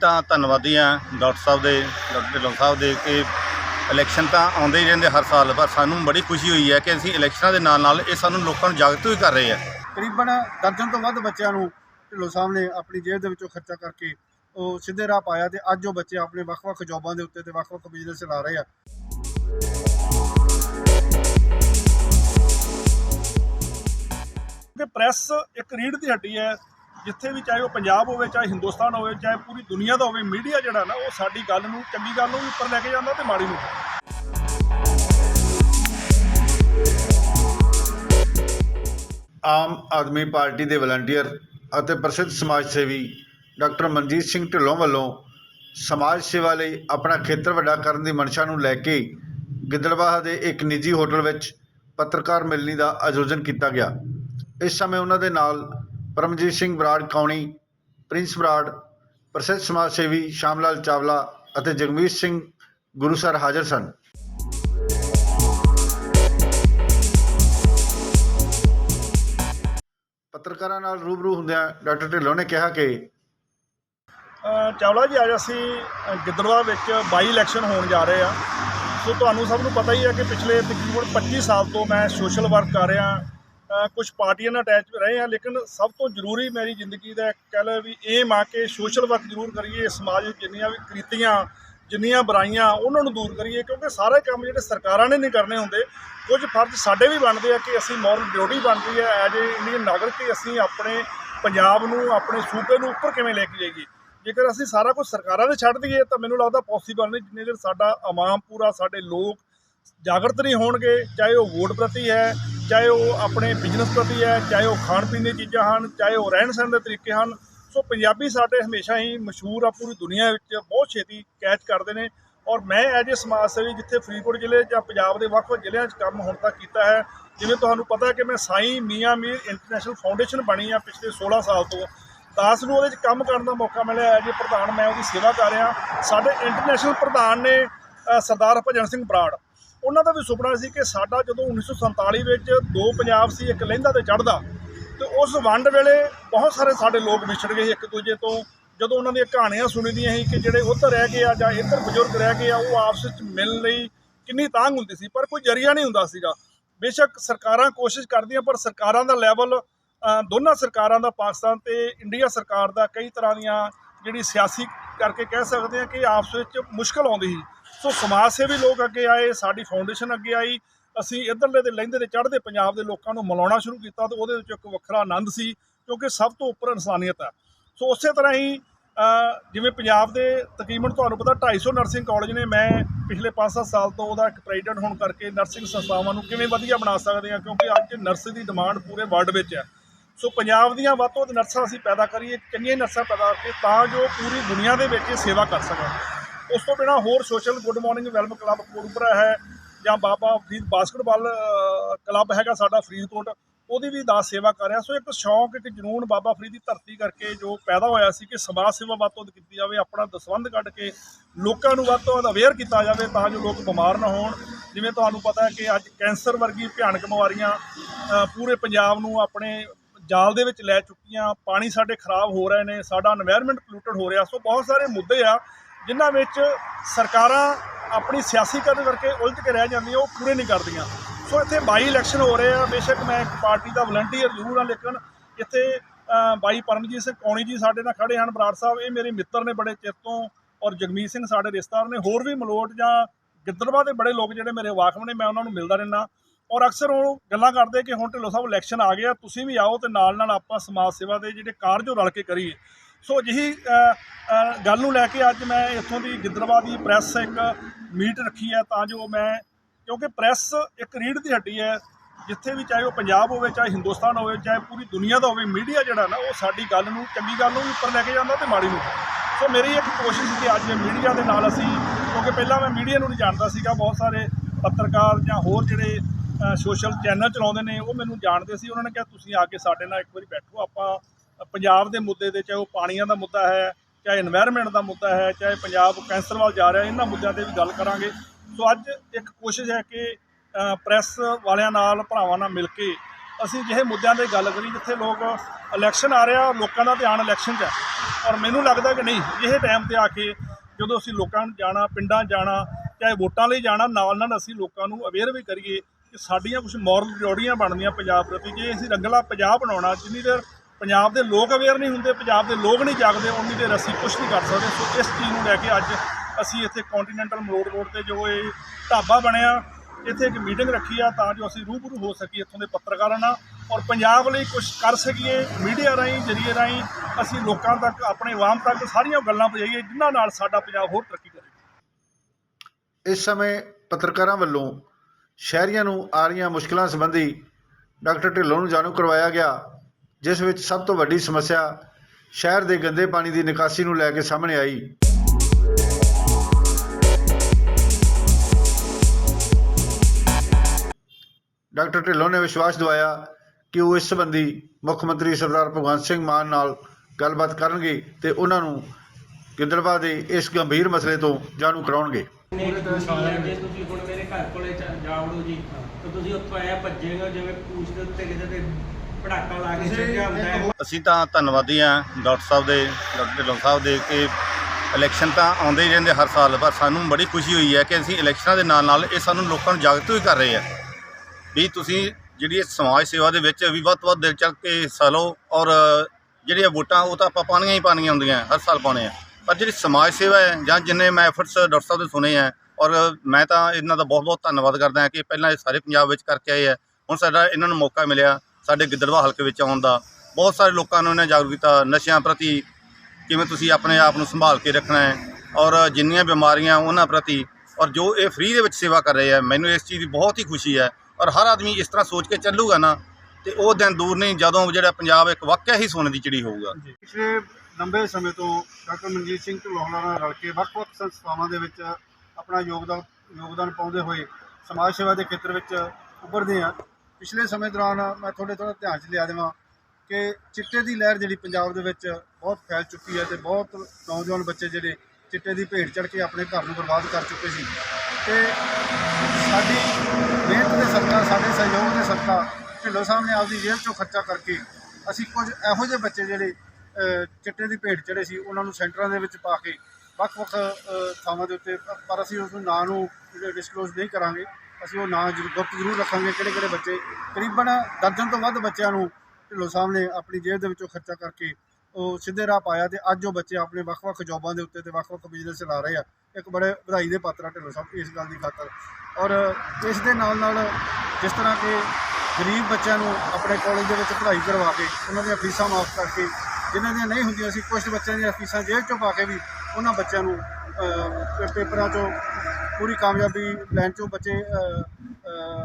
ਤਾਂ ਧੰਨਵਾਦੀ ਹਾਂ ਡਾਕਟਰ ਸਾਹਿਬ ਦੇ, ਡਾਕਟਰ ਢਿੱਲੋਂ ਸਾਹਿਬ ਦੇ ਕਿ ਇਲੈਕਸ਼ਨ ਤਾਂ ਆਉਂਦੇ ਹੀ ਰਹਿੰਦੇ ਹਰ ਸਾਲ, ਪਰ ਸਾਨੂੰ ਬੜੀ ਖੁਸ਼ੀ ਹੋਈ ਹੈ ਕਿ ਅਸੀਂ ਇਲੈਕਸ਼ਨਾਂ ਦੇ ਨਾਲ ਨਾਲ ਇਹ ਸਾਨੂੰ ਲੋਕਾਂ ਨੂੰ ਜਾਗਰੂਕ ਵੀ ਕਰ ਰਹੇ ਆ। ਤਕਰੀਬਨ ਦਰਜਨ ਤੋਂ ਵੱਧ ਬੱਚਿਆਂ ਨੂੰ ਢਿੱਲੋਂ ਸਾਹਿਬ ਨੇ ਆਪਣੀ ਜੇਬ ਦੇ ਵਿੱਚੋਂ ਖਰਚਾ ਕਰਕੇ ਉਹ ਸਿੱਧੇ ਰਾਹ ਪਾਇਆ ਤੇ ਅੱਜ ਉਹ ਬੱਚੇ ਆਪਣੇ ਵੱਖ-ਵੱਖ ਜੌਬਾਂ ਦੇ ਉੱਤੇ ਤੇ ਵੱਖ-ਵੱਖ ਬਿਜ਼ਨਸ ਚਲਾ ਰਹੇ ਆ। ਕਿ ਪ੍ਰੈਸ ਇੱਕ ਰੀੜ ਦੀ ਹੱਡੀ ਹੈ ਜਿੱਥੇ ਵੀ ਚਾਹੇ ਉਹ ਪੰਜਾਬ ਹੋਵੇ, ਚਾਹੇ ਹਿੰਦੁਸਤਾਨ ਹੋਵੇ, ਚਾਹੇ ਪੂਰੀ ਦੁਨੀਆ ਦਾ ਹੋਵੇ, ਮੀਡੀਆ ਜਿਹੜਾ ਨਾ, ਉਹ ਸਾਡੀ ਗੱਲ ਨੂੰ, ਚੰਗੀ ਗੱਲ ਨੂੰ ਵੀ ਉੱਪਰ ਲੈ ਕੇ ਜਾਂਦਾ ਤੇ ਮਾੜੀ ਨੂੰ ਆਮ ਆਦਮੀ ਪਾਰਟੀ ਦੇ ਵਲੰਟੀਅਰ ਅਤੇ ਪ੍ਰਸਿੱਧ ਸਮਾਜ ਸੇਵੀ ਡਾਕਟਰ ਮਨਜੀਤ ਸਿੰਘ ਢਿੱਲੋਂ ਵੱਲੋਂ ਸਮਾਜ ਸੇਵਾ ਲਈ ਆਪਣਾ ਖੇਤਰ ਵੱਡਾ ਕਰਨ ਦੀ ਮਨਸ਼ਾ ਨੂੰ ਲੈ ਕੇ ਗਿੱਦੜਬਾਹਾ ਦੇ ਇੱਕ ਨਿੱਜੀ ਹੋਟਲ ਵਿੱਚ ਪੱਤਰਕਾਰ ਮਿਲਣੀ ਦਾ ਆਯੋਜਨ ਕੀਤਾ ਗਿਆ। ਇਸ ਸਮੇਂ ਉਹਨਾਂ ਦੇ ਨਾਲ ਪਰਮਜੀਤ ਸਿੰਘ ਬਰਾੜ ਕੌਣੀ, ਪ੍ਰਿੰਸ ਬਰਾੜ, ਪ੍ਰਸਿੱਧ ਸਮਾਜ ਸੇਵੀ ਸ਼ਾਮ ਲਾਲ ਚਾਵਲਾ ਅਤੇ ਜਗਮੀਤ ਸਿੰਘ ਗੁਰੂਸਰ ਹਾਜ਼ਰ ਸਨ। ਪੱਤਰਕਾਰਾਂ ਨਾਲ ਰੂਬਰੂ ਹੁੰਦਿਆਂ ਡਾਕਟਰ ਢਿੱਲੋਂ ਨੇ ਕਿਹਾ ਕਿ ਚਾਵਲਾ ਜੀ, ਅੱਜ ਅਸੀਂ ਗਿੱਦੜਵਾ ਵਿੱਚ ਬਾਈ ਇਲੈਕਸ਼ਨ ਹੋਣ ਜਾ ਰਹੇ ਆ। ਸੋ ਤੁਹਾਨੂੰ ਸਭ ਨੂੰ ਪਤਾ ਹੀ ਹੈ ਕਿ ਪਿਛਲੇ ਤਕਰੀਬਨ 25 ਸਾਲ ਤੋਂ ਮੈਂ ਸੋਸ਼ਲ ਵਰਕ ਕਰ ਰਿਹਾ। ਕੁਝ ਪਾਰਟੀਆਂ ਨਾਲ ਅਟੈਚ ਰਹੇ ਹਾਂ, ਲੇਕਿਨ ਸਭ ਤੋਂ ਜ਼ਰੂਰੀ ਮੇਰੀ ਜ਼ਿੰਦਗੀ ਦਾ ਕਹਿ ਲਓ ਵੀ ਏਮ ਆ ਕਿ ਸੋਸ਼ਲ ਵਰਕ ਜ਼ਰੂਰ ਕਰੀਏ, ਸਮਾਜ ਵਿੱਚ ਜਿੰਨੀਆਂ ਵੀ ਕ੍ਰਿਤੀਆਂ, ਜਿੰਨੀਆਂ ਬੁਰਾਈਆਂ ਉਹਨਾਂ ਨੂੰ ਦੂਰ ਕਰੀਏ, ਕਿਉਂਕਿ ਸਾਰੇ ਕੰਮ ਜਿਹੜੇ ਸਰਕਾਰਾਂ ਨੇ ਨਹੀਂ ਕਰਨੇ ਹੁੰਦੇ, ਕੁਝ ਫਰਜ਼ ਸਾਡੇ ਵੀ ਬਣਦੇ ਆ ਕਿ ਅਸੀਂ ਮੋਰਲ ਡਿਊਟੀ ਬਣਦੀ ਹੈ ਐਜ ਏ ਇੰਡੀਅਨ ਨਾਗਰਿਕ ਕਿ ਅਸੀਂ ਆਪਣੇ ਪੰਜਾਬ ਨੂੰ, ਆਪਣੇ ਸੂਬੇ ਨੂੰ ਉੱਪਰ ਕਿਵੇਂ ਲੈ ਕੇ ਜਾਈਏ। ਜੇਕਰ ਅਸੀਂ ਸਾਰਾ ਕੁਝ ਸਰਕਾਰਾਂ ਦੇ ਛੱਡ ਦਈਏ, ਤਾਂ ਮੈਨੂੰ ਲੱਗਦਾ ਪੋਸੀਬਲ ਨਹੀਂ, ਜਿੰਨੇ ਚਿਰ ਸਾਡਾ ਆਵਾਮ ਪੂਰਾ, ਸਾਡੇ ਲੋਕ ਜਾਗਰਤ ਨਹੀਂ ਹੋਣਗੇ, ਚਾਹੇ ਉਹ ਵੋਟ ਪ੍ਰਤੀ ਹੈ ਚਾਹੇ ਉਹ ਆਪਣੇ ਬਿਜ਼ਨਸ ਪ੍ਰਤੀ ਹੈ, ਚਾਹੇ ਉਹ ਖਾਣ ਪੀਣ ਦੀਆਂ ਚੀਜ਼ਾਂ ਹਨ, ਚਾਹੇ ਉਹ ਰਹਿਣ ਸਹਿਣ ਦੇ ਤਰੀਕੇ ਹਨ, ਸੋ ਪੰਜਾਬੀ ਸਾਡੇ ਹਮੇਸ਼ਾ ਹੀ ਮਸ਼ਹੂਰ ਆ, ਪੂਰੀ ਦੁਨੀਆ ਵਿੱਚ ਬਹੁਤ ਛੇਤੀ ਕੈਚ ਕਰਦੇ ਨੇ। ਔਰ ਮੈਂ ਐਜ ਏ ਸਮਾਜ ਸੇਵੀ ਜਿੱਥੇ ਫਰੀਦਕੋਟ ਜ਼ਿਲ੍ਹੇ ਜਾਂ ਪੰਜਾਬ ਦੇ ਵੱਖ-ਵੱਖ ਜ਼ਿਲ੍ਹਿਆਂ 'ਚ ਕੰਮ ਹੁਣ ਤੱਕ ਕੀਤਾ ਹੈ, ਜਿਵੇਂ ਤੁਹਾਨੂੰ ਪਤਾ ਕਿ ਮੈਂ ਸਾਈਂ ਮੀਆਂ ਮੀਰ ਇੰਟਰਨੈਸ਼ਨਲ ਫਾਊਂਡੇਸ਼ਨ ਬਣੀ ਆ ਪਿਛਲੇ 16 ਸਾਲ ਤੋਂ। ਦਾਸ ਨੂੰ ਉਹਦੇ 'ਚ ਕੰਮ ਕਰਨ ਦਾ ਮੌਕਾ ਮਿਲਿਆ ਐਜ ਏ ਪ੍ਰਧਾਨ ਮੈਂ ਉਹਦੀ ਸੇਵਾ ਕਰ ਰਿਹਾ। ਸਾਡੇ ਇੰਟਰਨੈਸ਼ਨਲ ਪ੍ਰਧਾਨ ਨੇ ਸਰਦਾਰ ਭਜਨ ਸਿੰਘ ਬਰਾੜ। ਉਹਨਾਂ ਦਾ ਵੀ ਸੁਪਨਾ ਸੀ ਕਿ ਸਾਡਾ ਜਦੋਂ 1947 ਵਿੱਚ ਦੋ ਪੰਜਾਬ ਸੀ, ਇੱਕ ਲਹਿੰਦਾ ਤੇ ਚੜ੍ਹਦਾ, ਤੇ ਉਸ ਵੰਡ ਵੇਲੇ ਬਹੁਤ ਸਾਰੇ ਸਾਡੇ ਲੋਕ ਵਿਛੜ ਗਏ ਸੀ ਇੱਕ ਦੂਜੇ ਤੋਂ। ਜਦੋਂ ਉਹਨਾਂ ਦੀਆਂ ਕਹਾਣੀਆਂ ਸੁਣੀਦੀਆਂ ਸੀ ਕਿ ਜਿਹੜੇ ਉੱਧਰ ਰਹਿ ਗਏ ਆ ਜਾਂ ਇੱਧਰ ਬਜ਼ੁਰਗ ਰਹਿ ਗਏ ਆ, ਉਹ ਆਪਸ ਵਿੱਚ ਮਿਲਣ ਲਈ ਕਿੰਨੀ ਤਾਂਘ ਹੁੰਦੀ ਸੀ, ਪਰ ਕੋਈ ਜਰੀਆ ਨਹੀਂ ਹੁੰਦਾ ਸੀਗਾ। ਬੇਸ਼ੱਕ ਸਰਕਾਰਾਂ ਕੋਸ਼ਿਸ਼ ਕਰਦੀਆਂ, ਪਰ ਸਰਕਾਰਾਂ ਦਾ ਲੈਵਲ ਦੋਨਾਂ ਸਰਕਾਰਾਂ ਦਾ, ਪਾਕਿਸਤਾਨ ਤੇ ਇੰਡੀਆ ਸਰਕਾਰ ਦਾ, ਕਈ ਤਰ੍ਹਾਂ ਦੀਆਂ ਜਿਹੜੀ ਸਿਆਸੀ ਕਰਕੇ ਕਹਿ ਸਕਦੇ ਆ ਕਿ ਆਪਸ ਵਿੱਚ ਮੁਸ਼ਕਲ ਆਉਂਦੀ ਸੀ। ਸੋ ਸਮਾਜ ਸੇਵੀ ਲੋਕ ਅੱਗੇ ਆਏ, ਸਾਡੀ ਫਾਊਂਡੇਸ਼ਨ ਅੱਗੇ ਆਈ। ਅਸੀਂ ਇੱਧਰਲੇ ਦੇ ਲਹਿੰਦੇ ਤੇ ਚੜ੍ਹਦੇ ਪੰਜਾਬ ਦੇ ਲੋਕਾਂ ਨੂੰ ਮਿਲਾਉਣਾ ਸ਼ੁਰੂ ਕੀਤਾ ਤੇ ਉਹਦੇ ਵਿੱਚ ਇੱਕ ਵੱਖਰਾ ਆਨੰਦ ਸੀ, ਕਿਉਂਕਿ ਸਭ ਤੋਂ ਉੱਪਰ ਇਨਸਾਨੀਅਤ ਹੈ। ਸੋ ਉਸੇ ਤਰ੍ਹਾਂ ਹੀ ਜਿਵੇਂ ਪੰਜਾਬ ਦੇ ਤਕਰੀਬਨ ਤੁਹਾਨੂੰ ਪਤਾ 250 ਨਰਸਿੰਗ ਕਾਲਜ ਨੇ, ਮੈਂ ਪਿਛਲੇ 5-7 ਸਾਲ ਤੋਂ ਉਹਦਾ ਇੱਕ ਪ੍ਰੈਜ਼ੀਡੈਂਟ ਹੋਣ ਕਰਕੇ ਨਰਸਿੰਗ ਸੰਸਥਾਵਾਂ ਨੂੰ ਕਿਵੇਂ ਵਧੀਆ ਬਣਾ ਸਕਦੇ ਹਾਂ, ਕਿਉਂਕਿ ਅੱਜ ਨਰਸ ਦੀ ਡਿਮਾਂਡ ਪੂਰੇ ਵਰਲਡ ਵਿੱਚ ਹੈ। ਸੋ ਪੰਜਾਬ ਦੀਆਂ ਵੱਧ ਤੋਂ ਵੱਧ ਨਰਸਾਂ ਅਸੀਂ ਪੈਦਾ ਕਰੀਏ ਚੰਗੀਆਂ ਨਰਸਾਂ ਪੈਦਾ ਕਰਕੇ ਤਾਂ ਜੋ ਪੂਰੀ ਦੁਨੀਆ ਦੇ ਵਿੱਚ ਇਹ ਸੇਵਾ ਕਰ ਸਕਣ। ਉਸ ਤੋਂ ਬਿਨਾ ਹੋਰ ਸੋਸ਼ਲ ਗੁੱਡ ਮਾਰਨਿੰਗ ਵੈਲਮ ਕਲੱਬ ਕੋਰਪਰਾ ਹੈ ਜਾਂ ਬਾਬਾ ਫਰੀਦ ਬਾਸਕਟਬਾਲ ਕਲੱਬ ਹੈਗਾ ਸਾਡਾ ਫਰੀਦਕੋਟ, ਉਹਦੀ ਵੀ ਦਾਸ ਸੇਵਾ ਕਰ ਰਿਹਾ। ਸੋ ਇੱਕ ਸ਼ੌਂਕ, ਇੱਕ ਜਨੂਨ ਬਾਬਾ ਫਰੀਦ ਦੀ ਧਰਤੀ ਕਰਕੇ ਜੋ ਪੈਦਾ ਹੋਇਆ ਸੀ ਕਿ ਸਮਾਜ ਸੇਵਾ ਵੱਧ ਤੋਂ ਕੀਤੀ ਜਾਵੇ, ਆਪਣਾ ਦਸਵੰਧ ਕੱਢ ਕੇ ਲੋਕਾਂ ਨੂੰ ਵੱਧ ਤੋਂ ਵੱਧ ਅਵੇਅਰ ਕੀਤਾ ਜਾਵੇ ਤਾਂ ਜੋ ਲੋਕ ਬਿਮਾਰ ਨਾ ਹੋਣ। ਜਿਵੇਂ ਤੁਹਾਨੂੰ ਪਤਾ ਹੈ ਕਿ ਅੱਜ ਕੈਂਸਰ ਵਰਗੀ ਭਿਆਨਕ ਬਿਮਾਰੀਆਂ ਪੂਰੇ ਪੰਜਾਬ ਨੂੰ ਆਪਣੇ ਜਾਲ ਦੇ ਵਿੱਚ ਲੈ ਚੁੱਕੀਆਂ। ਪਾਣੀ ਸਾਡੇ ਖਰਾਬ ਹੋ ਰਹੇ ਨੇ, ਸਾਡਾ এনवायरमेंट ਪੋਲੂਟਡ ਹੋ ਰਿਹਾ। ਸੋ ਬਹੁਤ ਸਾਰੇ ਮੁੱਦੇ ਆ ਜਿਨ੍ਹਾਂ ਵਿੱਚ ਸਰਕਾਰਾਂ ਆਪਣੀ ਸਿਆਸੀਕਰਨ ਕਰਕੇ ਉਲਝ ਕੇ ਰਹਿ ਜਾਂਦੀਆਂ, ਉਹ ਪੂਰੇ ਨਹੀਂ ਕਰਦੀਆਂ। ਸੋ ਇੱਥੇ ਬਾਈ ਇਲੈਕਸ਼ਨ ਹੋ ਰਹੇ ਆ, ਬੇਸ਼ੱਕ ਮੈਂ ਇੱਕ ਪਾਰਟੀ ਦਾ ਵਲੰਟੀਅਰ ਜ਼ਰੂਰ ਹਾਂ, ਲੇਕਿਨ ਇੱਥੇ ਬਾਈ ਪਰਮਜੀਤ ਸਿੰਘ ਕੌਣੀ ਜੀ ਸਾਡੇ ਨਾਲ ਖੜੇ ਹਨ, ਬਰਾੜ ਸਾਹਿਬ, ਇਹ ਮੇਰੇ ਮਿੱਤਰ ਨੇ ਬੜੇ ਚਿਰ ਤੋਂ, ਔਰ ਜਗਮੀਤ ਸਿੰਘ ਸਾਡੇ ਰਿਸ਼ਤੇਦਾਰ ਨੇ, ਹੋਰ ਵੀ ਮਲੋਟ ਜਾਂ ਗਿੱਦੜਵਾ ਦੇ ਬੜੇ ਲੋਕ ਜਿਹੜੇ ਮੇਰੇ ਵਾਕਫ ਨੇ, ਮੈਂ ਉਹਨਾਂ ਨੂੰ ਮਿਲਦਾ ਰਹਿੰਦਾ। ਔਰ ਅਕਸਰ ਉਹ ਗੱਲਾਂ ਕਰਦੇ ਕਿ ਹੁਣ ਢਿੱਲੋਂ ਸਾਹਿਬ ਇਲੈਕਸ਼ਨ ਆ ਗਿਆ, ਤੁਸੀਂ ਵੀ ਆਓ ਤੇ ਨਾਲ ਨਾਲ ਆਪਾਂ ਸਮਾਜ ਸੇਵਾ ਦੇ ਜਿਹੜੇ ਕਾਰਜ ਉਹ ਰਲ ਕੇ ਕਰੀਏ। ਸੋ ਅਜਿਹੀ ਗੱਲ ਨੂੰ ਲੈ ਕੇ ਅੱਜ ਮੈਂ ਇੱਥੋਂ ਦੀ ਗਿੱਦੜਵਾ ਦੀ ਪ੍ਰੈਸ ਇੱਕ ਮੀਟ ਰੱਖੀ ਹੈ ਤਾਂ ਜੋ ਮੈਂ, ਕਿਉਂਕਿ ਪ੍ਰੈਸ ਇੱਕ ਰੀੜ ਦੀ ਹੱਡੀ ਹੈ, ਜਿੱਥੇ ਵੀ ਚਾਹੇ ਉਹ ਪੰਜਾਬ ਹੋਵੇ, ਚਾਹੇ ਹਿੰਦੁਸਤਾਨ ਹੋਵੇ, ਚਾਹੇ ਪੂਰੀ ਦੁਨੀਆ ਦਾ ਹੋਵੇ, ਮੀਡੀਆ ਜਿਹੜਾ ਨਾ, ਉਹ ਸਾਡੀ ਗੱਲ ਨੂੰ, ਚੰਗੀ ਗੱਲ ਨੂੰ ਵੀ ਉੱਪਰ ਲੈ ਕੇ ਜਾਂਦਾ ਤੇ ਮਾੜੀ ਨੂੰ। ਸੋ ਮੇਰੀ ਇੱਕ ਕੋਸ਼ਿਸ਼ ਸੀ ਅੱਜ ਮੀਡੀਆ ਦੇ ਨਾਲ ਅਸੀਂ, ਕਿਉਂਕਿ ਪਹਿਲਾਂ ਮੈਂ ਮੀਡੀਆ ਨੂੰ ਨਹੀਂ ਜਾਣਦਾ ਸੀਗਾ, ਬਹੁਤ ਸਾਰੇ ਪੱਤਰਕਾਰ ਜਾਂ ਹੋਰ ਜਿਹੜੇ ਸੋਸ਼ਲ ਚੈਨਲ ਚਲਾਉਂਦੇ ਨੇ, ਉਹ ਮੈਨੂੰ ਜਾਣਦੇ ਸੀ। ਉਹਨਾਂ ਨੇ ਕਿਹਾ, ਤੁਸੀਂ ਆ ਕੇ ਸਾਡੇ ਨਾਲ ਇੱਕ ਵਾਰੀ ਬੈਠੋ, ਆਪਾਂ ਪੰਜਾਬ ਦੇ ਮੁੱਦੇ ਤੇ, ਚਾਹੇ ਉਹ ਪਾਣੀਆਂ ਦਾ ਮੁੱਦਾ ਹੈ, ਚਾਹੇ এনवायरमेंट ਦਾ ਮੁੱਦਾ ਹੈ, ਚਾਹੇ ਪੰਜਾਬ ਕੈਂਸਰ ਵੱਲ ਜਾ ਰਿਹਾ, ਇਹਨਾਂ ਮੁੱਦਿਆਂ ਤੇ ਵੀ ਗੱਲ ਕਰਾਂਗੇ। ਸੋ ਅੱਜ ਇੱਕ ਕੋਸ਼ਿਸ਼ ਹੈ ਕਿ ਪ੍ਰੈਸ ਵਾਲਿਆਂ ਨਾਲ, ਭਰਾਵਾਂ ਨਾਲ ਮਿਲ ਕੇ ਅਸੀਂ ਜਿਹੇ ਮੁੱਦਿਆਂ ਤੇ ਗੱਲ ਕਰੀ ਜਿੱਥੇ ਲੋਕ ਇਲੈਕਸ਼ਨ ਆ ਰਿਹਾ, ਲੋਕਾਂ ਦਾ ਧਿਆਨ ਇਲੈਕਸ਼ਨ 'ਚ ਹੈ। ਔਰ ਮੈਨੂੰ ਲੱਗਦਾ ਕਿ ਨਹੀਂ ਇਹ ਟਾਈਮ ਤੇ ਆ ਕੇ ਜਦੋਂ ਅਸੀਂ ਲੋਕਾਂ ਨੂੰ ਜਾਣਾ, ਪਿੰਡਾਂ ਜਾਣਾ, ਚਾਹੇ ਵੋਟਾਂ ਲਈ ਜਾਣਾ, ਨਾਲ ਨਾਲ ਅਸੀਂ ਲੋਕਾਂ ਨੂੰ ਅਵੇਅਰ ਵੀ ਕਰੀਏ ਕਿ ਸਾਡੀਆਂ ਕੁਝ ਮੋਰਲ ਡਿਊਟੀਆਂ ਬਣਦੀਆਂ ਪੰਜਾਬ ਪ੍ਰਤੀ। ਜੇ ਅਸੀਂ ਰੰਗਲਾ ਪੰਜਾਬ ਬਣਾਉਣਾ, ਜਿੰਨੀ ਦੇਰ ਪੰਜਾਬ ਦੇ ਲੋਕ ਅਵੇਅਰ ਨਹੀਂ ਹੁੰਦੇ, ਪੰਜਾਬ ਦੇ ਲੋਕ ਨਹੀਂ ਜਾਗਦੇ, ਉਨੀ ਦੇਰ ਅਸੀਂ ਕੁਝ ਨਹੀਂ ਕਰ ਸਕਦੇ। ਸੋ ਇਸ ਚੀਜ਼ ਨੂੰ ਲੈ ਕੇ ਅੱਜ ਅਸੀਂ ਇੱਥੇ ਕੰਟੀਨੈਂਟਲ ਮੋੜ ਰੋਡ ਤੇ ਜੋ ਇਹ ਢਾਬਾ ਬਣਿਆ, ਇੱਥੇ ਇੱਕ ਮੀਟਿੰਗ ਰੱਖੀ ਆ ਤਾਂ ਜੋ ਅਸੀਂ ਰੂਬਰੂ ਹੋ ਸਕੀਏ ਇੱਥੋਂ ਦੇ ਪੱਤਰਕਾਰਾਂ ਨਾਲ ਔਰ ਪੰਜਾਬ ਲਈ ਕੁਝ ਕਰ ਸਕੀਏ ਮੀਡੀਆ ਰਾਹੀਂ, ਜਰੀਏ ਰਾਹੀਂ ਅਸੀਂ ਲੋਕਾਂ ਤੱਕ, ਆਪਣੇ ਆਵਾਮ ਤੱਕ ਸਾਰੀਆਂ ਗੱਲਾਂ ਪਹੁੰਚਾਈਏ, ਜਿਨ੍ਹਾਂ ਨਾਲ ਸਾਡਾ ਪੰਜਾਬ ਹੋਰ ਤਰੱਕੀ ਕਰੇ। ਇਸ ਸਮੇਂ ਪੱਤਰਕਾਰਾਂ ਵੱਲੋਂ ਸ਼ਹਿਰੀਆਂ ਨੂੰ ਆ ਰਹੀਆਂ ਮੁਸ਼ਕਲਾਂ ਸੰਬੰਧੀ ਡਾਕਟਰ ਢਿੱਲੋਂ ਨੂੰ ਜਾਣੂ ਕਰਵਾਇਆ ਗਿਆ। ਜਿਸ ਵਿੱਚ ਸਭ ਤੋਂ ਵੱਡੀ ਸਮੱਸਿਆ ਸ਼ਹਿਰ ਦੇ ਗੰਦੇ ਪਾਣੀ ਦੀ ਨਿਕਾਸੀ ਨੂੰ ਲੈ ਕੇ ਸਾਹਮਣੇ ਆਈ। ਡਾਕਟਰ ਢਿੱਲੋਂ ਨੇ ਵਿਸ਼ਵਾਸ ਦਿਵਾਇਆ ਕਿ ਉਹ ਇਸ ਸੰਬੰਧੀ ਮੁੱਖ ਮੰਤਰੀ ਸਰਦਾਰ ਭਗਵੰਤ ਸਿੰਘ ਮਾਨ ਨਾਲ ਗੱਲਬਾਤ ਕਰਨਗੇ ਤੇ ਉਹਨਾਂ ਨੂੰ ਗਿੱਦੜਬਾਹ ਦੇ ਇਸ ਗੰਭੀਰ ਮਸਲੇ ਤੋਂ ਜਾਣੂ ਕਰਾਉਣਗੇ। ਜੇ ਤੁਸੀਂ ਹੁਣ ਮੇਰੇ ਘਰ ਕੋਲੇ ਚ- ਜਾ ਵੜੋ ਜੀ, ਤਾਂ ਤੁਸੀਂ ਉੱਥੋਂ ਆਇਆ ਭੱਜੇਗਾ ਜਿਵੇਂ ਪੂਛ ਦੇ ਉੱਤੇ ਕਿਤੇ ਤੇ ਪੜਾਕਾ ਲਾ ਕੇ ਚੱਕਿਆ ਹੁੰਦਾ ਹੈ। ਅਸੀਂ ਤਾਂ ਧੰਨਵਾਦੀ ਹਾਂ ਡਾਕਟਰ ਸਾਹਿਬ ਦੇ, ਡਾਕਟਰ ਢਿੱਲੋਂ ਸਾਹਿਬ ਦੇ ਕਿ ਇਲੈਕਸ਼ਨ ਤਾਂ ਆਉਂਦੇ ਹੀ ਰਹਿੰਦੇ ਹਰ ਸਾਲ, ਪਰ ਸਾਨੂੰ ਬੜੀ ਖੁਸ਼ੀ ਹੋਈ ਹੈ ਕਿ ਅਸੀਂ ਇਲੈਕਸ਼ਨਾਂ ਦੇ ਨਾਲ ਨਾਲ ਇਹ ਸਾਨੂੰ ਲੋਕਾਂ ਨੂੰ ਜਾਗਰੂਕ ਵੀ ਕਰ ਰਹੇ ਆ ਵੀ ਤੁਸੀਂ ਜਿਹੜੀ ਇਹ ਸਮਾਜ ਸੇਵਾ ਦੇ ਵਿੱਚ ਵੀ ਵੱਧ ਤੋਂ ਵੱਧ ਦਿਲ ਚੱਕ ਕੇ ਹਿੱਸਾ ਲਓ ਔਰ ਜਿਹੜੀਆਂ ਵੋਟਾਂ ਉਹ ਤਾਂ ਆਪਾਂ ਪਾਉਣੀਆਂ ਹੀ ਪਾਉਣੀਆਂ ਹੁੰਦੀਆਂ, ਹਰ ਸਾਲ ਪਾਉਣੇ ਆ। ਪਰ ਜਿਹੜੀ ਸਮਾਜ ਸੇਵਾ ਹੈ ਜਾਂ ਜਿੰਨੇ ਮੈਂ ਐਫਰਟਸ ਡਾਕਟਰ ਸਾਹਿਬ ਦੇ ਸੁਣੇ ਆ ਔਰ ਮੈਂ ਤਾਂ ਇਹਨਾਂ ਦਾ ਬਹੁਤ ਬਹੁਤ ਧੰਨਵਾਦ ਕਰਦਾ ਹਾਂ ਕਿ ਪਹਿਲਾਂ ਇਹ ਸਾਰੇ ਪੰਜਾਬ ਵਿੱਚ ਕਰਕੇ ਆਏ ਆ। ਹੁਣ ਸਾਡਾ ਇਹਨਾਂ ਨੂੰ ਮੌਕਾ ਮਿਲਿਆ ਸਾਡੇ ਗਿੱਦੜਵਾ ਹਲਕੇ ਵਿੱਚ ਆਉਣ ਦਾ, ਬਹੁਤ ਸਾਰੇ ਲੋਕਾਂ ਨੂੰ ਇਹਨੇ ਜਾਗਰੂਕ ਕੀਤਾ ਨਸ਼ਿਆਂ ਪ੍ਰਤੀ ਕਿਵੇਂ ਤੁਸੀਂ ਆਪਣੇ ਆਪ ਨੂੰ ਸੰਭਾਲ ਕੇ ਰੱਖਣਾ ਹੈ ਔਰ ਜਿੰਨੀਆਂ ਬਿਮਾਰੀਆਂ ਉਹਨਾਂ ਪ੍ਰਤੀ ਔਰ ਜੋ ਇਹ ਫ੍ਰੀ ਦੇ ਵਿੱਚ ਸੇਵਾ ਕਰ ਰਹੇ ਆ, ਮੈਨੂੰ ਇਸ ਚੀਜ਼ ਦੀ ਬਹੁਤ ਹੀ ਖੁਸ਼ੀ ਹੈ ਔਰ ਹਰ ਆਦਮੀ ਇਸ ਤਰ੍ਹਾਂ ਸੋਚ ਕੇ ਚੱਲੂਗਾ ਨਾ, ਤੇ ਉਹ ਦਿਨ ਦੂਰ ਨਹੀਂ, ਜਦੋਂ ਜਿਹੜਾ ਪੰਜਾਬ ਇੱਕ ਵਾਕਿਆ ਹੀ ਸੋਨੇ ਦੀ ਚਿੜੀ ਹੋਊਗਾ। ਪਿਛਲੇ ਲੰਬੇ ਸਮੇਂ ਤੋਂ ਡਾਕਟਰ ਮਨਜੀਤ ਸਿੰਘ ਢਿੱਲੋਂ ਨਾਲ ਰਲ ਕੇ ਵੱਖ-ਵੱਖ ਸੰਸਥਾਵਾਂ ਦੇ ਵਿੱਚ ਆਪਣਾ ਯੋਗਦਾਨ ਯੋਗਦਾਨ ਪਾਉਂਦੇ ਹੋਏ ਸਮਾਜ ਸੇਵਾ ਦੇ ਖੇਤਰ ਵਿੱਚ ਉੱਭਰਦੇ ਆ ਪਿਛਲੇ ਸਮੇਂ ਦੌਰਾਨ ਮੈਂ ਤੁਹਾਡੇ ਥੋੜਾ ਧਿਆਨ 'ਚ ਲਿਆ ਦੇਵਾਂ ਕਿ ਚਿੱਟੇ ਦੀ ਲਹਿਰ ਜਿਹੜੀ ਪੰਜਾਬ ਦੇ ਵਿੱਚ ਬਹੁਤ ਫੈਲ ਚੁੱਕੀ ਹੈ ਤੇ ਬਹੁਤ ਨੌਜਵਾਨ ਬੱਚੇ ਜਿਹੜੇ ਚਿੱਟੇ ਦੀ ਭੇਟ ਚੜ ਕੇ ਆਪਣੇ ਘਰ ਨੂੰ ਬਰਬਾਦ ਕਰ ਚੁੱਕੇ ਸੀ। ਤੇ ਸਾਡੀ ਮਿਹਨਤ ਦੇ ਸਦਕਾ, ਸਾਡੇ ਸਹਿਯੋਗ ਦੇ ਸਦਕਾ ਢਿੱਲੋਂ ਸਾਹਿਬ ਨੇ ਆਪਦੀ ਜੇਲ੍ਹ ਚੋਂ ਖਰਚਾ ਕਰਕੇ ਅਸੀਂ ਕੁਝ ਇਹੋ ਜਿਹੇ ਬੱਚੇ ਜਿਹੜੇ ਚਿੱਟੇ ਦੀ ਭੇਟ ਚੜੇ ਸੀ, ਉਹਨਾਂ ਨੂੰ ਸੈਂਟਰਾਂ ਦੇ ਵਿੱਚ ਪਾ ਕੇ ਵੱਖ-ਵੱਖ ਥਾਵਾਂ ਦੇ ਉੱਤੇ, ਪਰ ਅਸੀਂ ਉਸ ਨੂੰ ਨਾਂ ਨੂੰ ਡਿਸਕਲੋਜ਼ ਨਹੀਂ ਕਰਾਂਗੇ। ਅਸੀਂ ਉਹ ਨਾਂ ਜ਼ਰੂਰ ਗੁਪਤ ਜ਼ਰੂਰ ਰੱਖਾਂਗੇ ਕਿਹੜੇ ਕਿਹੜੇ ਬੱਚੇ। ਕਰੀਬਨ ਦਰਜਨ ਤੋਂ ਵੱਧ ਬੱਚਿਆਂ ਨੂੰ ਢਿੱਲੋਂ ਸਾਹਿਬ ਨੇ ਆਪਣੀ ਜੇਬ ਦੇ ਵਿੱਚੋਂ ਖਰਚਾ ਕਰਕੇ ਉਹ ਸਿੱਧੇ ਰਾਹ ਪਾਇਆ ਤੇ ਅੱਜ ਉਹ ਬੱਚੇ ਆਪਣੇ ਵੱਖ-ਵੱਖ ਜੌਬਾਂ ਦੇ ਉੱਤੇ ਤੇ ਵੱਖ-ਵੱਖ ਬਿਜ਼ਨਸ ਚਲਾ ਰਹੇ ਆ। ਇੱਕ ਬੜੇ ਵਧਾਈ ਦੇ ਪਾਤਰ ਆ ਢਿੱਲੋਂ ਸਾਹਿਬ ਇਸ ਗੱਲ ਦੀ ਖਾਤਰ। ਔਰ ਇਸ ਦੇ ਨਾਲ ਨਾਲ ਜਿਸ ਤਰ੍ਹਾਂ ਕਿ ਗਰੀਬ ਬੱਚਿਆਂ ਨੂੰ ਆਪਣੇ ਕਾਲਜ ਦੇ ਵਿੱਚ ਪੜ੍ਹਾਈ ਕਰਵਾ ਕੇ ਉਹਨਾਂ ਦੀਆਂ ਫੀਸਾਂ ਮਾਫ ਕਰਕੇ ਜਿਨ੍ਹਾਂ ਦੀਆਂ ਨਹੀਂ ਹੁੰਦੀਆਂ ਸੀ ਕੁਝ ਬੱਚਿਆਂ ਦੀਆਂ ਫੀਸਾਂ ਜੇਲ੍ਹ ਚੋਂ ਪਾ ਕੇ ਵੀ ਉਹਨਾਂ ਬੱਚਿਆਂ ਨੂੰ ਪੇਪਰਾਂ ਚੋਂ ਪੂਰੀ ਕਾਮਯਾਬੀ ਲੈਣ ਚੋਂ ਬੱਚੇ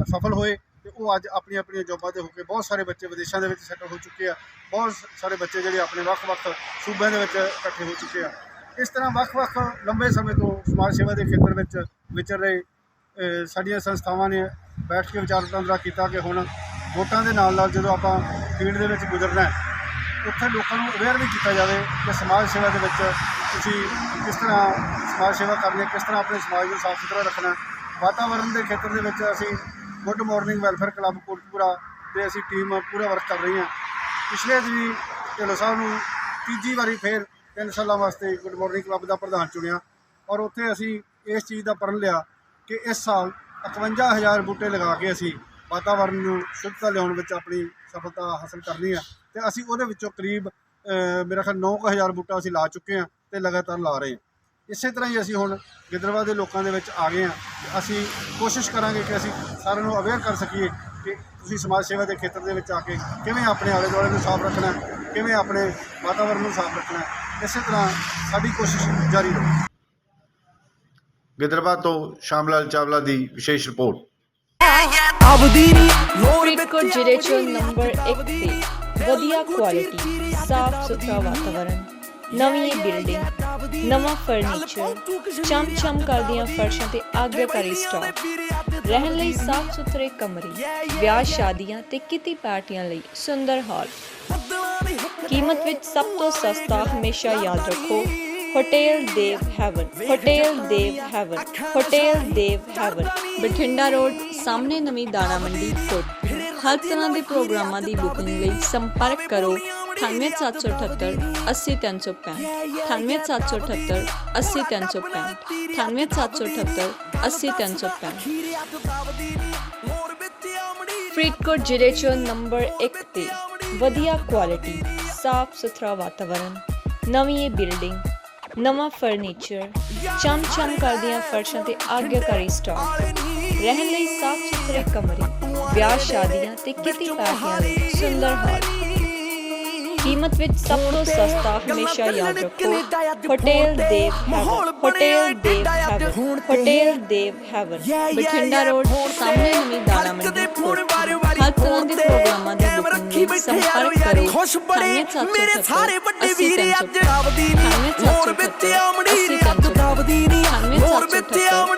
ਸਫਲ ਹੋਏ ਤੇ ਉਹ ਅੱਜ ਆਪਣੀਆਂ ਆਪਣੀਆਂ ਜੌਬਾਂ ਤੇ ਹੋ ਕੇ ਬਹੁਤ ਸਾਰੇ ਬੱਚੇ ਵਿਦੇਸ਼ਾਂ ਦੇ ਵਿੱਚ ਸੈਟਲ ਹੋ ਚੁੱਕੇ ਆ। ਬਹੁਤ ਸਾਰੇ ਬੱਚੇ ਜਿਹੜੇ ਆਪਣੇ ਵੱਖ-ਵੱਖ ਸੂਬਿਆਂ ਦੇ ਵਿੱਚ ਇਕੱਠੇ ਹੋ ਚੁੱਕੇ ਆ। ਇਸ ਤਰ੍ਹਾਂ ਵੱਖ-ਵੱਖ ਲੰਬੇ ਸਮੇਂ ਤੋਂ ਸਮਾਜ ਸੇਵਾ ਦੇ ਖੇਤਰ ਵਿੱਚ ਵਿਚਰ ਰਹੇ ਸਾਡੀਆਂ ਸੰਸਥਾਵਾਂ ਨੇ ਬੈਠ ਕੇ ਵਿਚਾਰ ਵਟਾਂਦਰਾ ਕੀਤਾ ਕਿ ਹੁਣ ਵੋਟਾਂ ਦੇ ਨਾਲ ਨਾਲ ਜਦੋਂ ਆਪਾਂ ਫੀਲਡ ਦੇ ਵਿੱਚ ਗੁਜ਼ਰਨਾ ਉੱਥੇ ਲੋਕਾਂ ਨੂੰ ਅਵੇਅਰ ਵੀ ਕੀਤਾ ਜਾਵੇ ਕਿ ਸਮਾਜ ਸੇਵਾ ਦੇ ਵਿੱਚ ਤੁਸੀਂ ਕਿਸ ਤਰ੍ਹਾਂ ਸਮਾਜ ਸੇਵਾ ਕਰਨੀ ਹੈ, ਕਿਸ ਤਰ੍ਹਾਂ ਆਪਣੇ ਸਮਾਜ ਨੂੰ ਸਾਫ਼ ਸੁਥਰਾ ਰੱਖਣਾ ਹੈ। ਵਾਤਾਵਰਣ ਦੇ ਖੇਤਰ ਦੇ ਵਿੱਚ ਅਸੀਂ good morning welfare club Kotkapura ਤੇ ਅਸੀਂ ਟੀਮ ਪੂਰਾ ਵਰਕ ਕਰ ਰਹੀ ਹਾਂ ਪਿਛਲੇ ਦਿਨੀ ਢਿੱਲੋਂ ਸਾਹਿਬ ਨੂੰ ਤੀਜੀ ਵਾਰੀ ਫੇਰ ਤਿੰਨ ਸਾਲਾਂ ਵਾਸਤੇ ਗੁੱਡ ਮਾਰਨਿੰਗ ਕਲੱਬ ਦਾ ਪ੍ਰਧਾਨ ਚੁਣਿਆ ਔਰ ਉੱਥੇ ਅਸੀਂ ਇਸ ਚੀਜ਼ ਦਾ ਪ੍ਰਣ ਲਿਆ ਕਿ ਇਸ ਸਾਲ 51000 ਬੂਟੇ ਲਗਾ ਕੇ ਅਸੀਂ ਵਾਤਾਵਰਣ ਨੂੰ ਸ਼ੁੱਧਤਾ ਲਿਆਉਣ ਵਿੱਚ ਆਪਣੀ ਸਫਲਤਾ ਹਾਸਲ ਕਰਨੀ ਹੈ ਤੇ ਅਸੀਂ ਉਹਦੇ ਵਿੱਚੋਂ ਕਰੀਬ ਮੇਰਾ ਖਿਆਲ 9000 ਬੂਟਾ ਅਸੀਂ ਲਾ ਚੁੱਕੇ ਹਾਂ ਤੇ ਲਗਾਤਾਰ ਲਾ ਰਹੇ। ਹਾਂ ਇਸੇ ਤਰ੍ਹਾਂ ਹੀ ਅਸੀਂ ਹੁਣ ਗਿੱਦੜਵਾ ਦੇ ਲੋਕਾਂ ਦੇ ਵਿੱਚ ਆ ਗਏ ਹਾਂ। ਅਸੀਂ ਕੋਸ਼ਿਸ਼ ਕਰਾਂਗੇ ਕਿ ਅਸੀਂ ਸਾਰਿਆਂ ਨੂੰ ਅਵੇਅਰ ਕਰ ਸਕੀਏ ਕਿ ਤੁਸੀਂ ਸਮਾਜ ਸੇਵਾ ਦੇ ਖੇਤਰ ਦੇ ਵਿੱਚ ਆ ਕੇ ਕਿਵੇਂ ਆਪਣੇ ਆਲੇ ਦੁਆਲੇ ਨੂੰ ਸਾਫ਼ ਰੱਖਣਾ ਹੈ, ਕਿਵੇਂ ਆਪਣੇ ਵਾਤਾਵਰਣ ਨੂੰ ਸਾਫ਼ ਰੱਖਣਾ ਹੈ। ਇਸੇ ਤਰ੍ਹਾਂ ਸਾਡੀ ਕੋਸ਼ਿਸ਼ ਜਾਰੀ ਰਹੇ। ਗਿੱਦੜਬਾਹ ਤੋਂ ਸ਼ਾਮਲਾਲ ਚਾਵਲਾ ਦੀ ਵਿਸ਼ੇਸ਼ ਰਿਪੋਰਟ। ਫਰੀਦਕੋਟ ਜ਼ਿਲ੍ਹੇ 'ਚ ਨੰਬਰ 1 ਤੇ ਵਧੀਆ ਕੁਆਲਿਟੀ ਸਾਫ਼ ਸੁਥਰਾ ਵਾਤਾਵਰਣ ਨਵੀਂ ਬਿਲਡਿੰਗ, ਨਵਾਂ ਫਰਨੀਚਰ ਚਮ ਚਮ ਕਰਦੀਆਂ ਫਰਸ਼ਾਂ ਤੇ ਆਗਿਆਕਾਰੀ ਸਟਾਕ ਰਹਿਣ ਲਈ ਸਾਫ਼ ਸੁਥਰੇ ਕਮਰੇ, ਵਿਆਹ ਸ਼ਾਦੀਆਂ ਤੇ ਕਿਤੀ ਪਾਰਟੀਆਂ ਲਈ ਸੁੰਦਰ ਹਾਲ। ਕੀਮਤ ਵਿੱਚ ਸਭ ਤੋਂ ਸਸਤਾ ਹਮੇਸ਼ਾ ਯਾਦ ਰੱਖੋ, hotel Dev heaven, hotel Dev heaven, hotel Dev heaven, Bathinda road, ਸਾਹਮਣੇ ਨਵੀਂ ਦਾਣਾ ਮੰਡੀ, ਕੋਟ ਹਰ ਤਰ੍ਹਾਂ ਦੇ ਪ੍ਰੋਗਰਾਮਾਂ ਦੀ ਬੁਕਿੰਗ ਲਈ ਸੰਪਰਕ ਕਰੋ 98778 80365 98778 80365 98778 80365 ਫਰੀਦਕੋਟ ਜ਼ਿਲ੍ਹੇ 'ਚ ਨੰਬਰ 1 ਤੇ ਵਧੀਆ ਕੁਆਲਿਟੀ ਸਾਫ਼ ਸੁਥਰਾ ਵਾਤਾਵਰਣ ਨਵੀਂ ਬਿਲਡਿੰਗ ਨਵਾਂ ਫਰਨੀਚਰ ਚਮ ਚਮ ਕਰਦੀਆਂ ਫਰਸ਼ਾਂ ਤੇ ਆਗਿਆਕਾਰੀ ਸਟਾਕ ਰਹਿਣ ਲਈ ਸਾਫ਼ ਸੁਥਰੇ ਕਮਰੇ ਵਿਆਹ ਸ਼ਾਦੀਆਂ ਤੇ ਕਿਤੇ ਪਾਰਟੀਆਂ ਲਈ ਸੁੰਦਰ ਹਾਲ ਕੀਮਤ ਵਿੱਚ ਸਭ ਤੋਂ ਸਸਤਾ ਹਮੇਸ਼ਾ ਯਾਦ ਰੱਖੋ। Hotel Dev hotel Dev hotel Dev heaven. Bathinda road ਸਾਹਮਣੇ ਨਵੀਂ ਦਾਣਾ ਮੰਡੀ ਹਰ ਤਰ੍ਹਾਂ ਦੇ ਪ੍ਰੋਗਰਾਮਾਂ ਦੇ ਬੁਕਿੰਗ ਲਈ ਸੰਪਰਕ ਕਰੋ। ਖੁਸ਼ ਬੜੇ। ਮੇਰੇ ਸਾਰੇ ਵੱਡੇ ਵੀਰ ਅੱਜ ਆਵਦੀ ਨਹੀਂ ਹੋਰ ਵਿੱਚ ਆਮੜੀ ਰੱਬ ਦਾਵਦੀ ਨਹੀਂ ਹੋਰ ਵਿੱਚ ਆਮੜੀ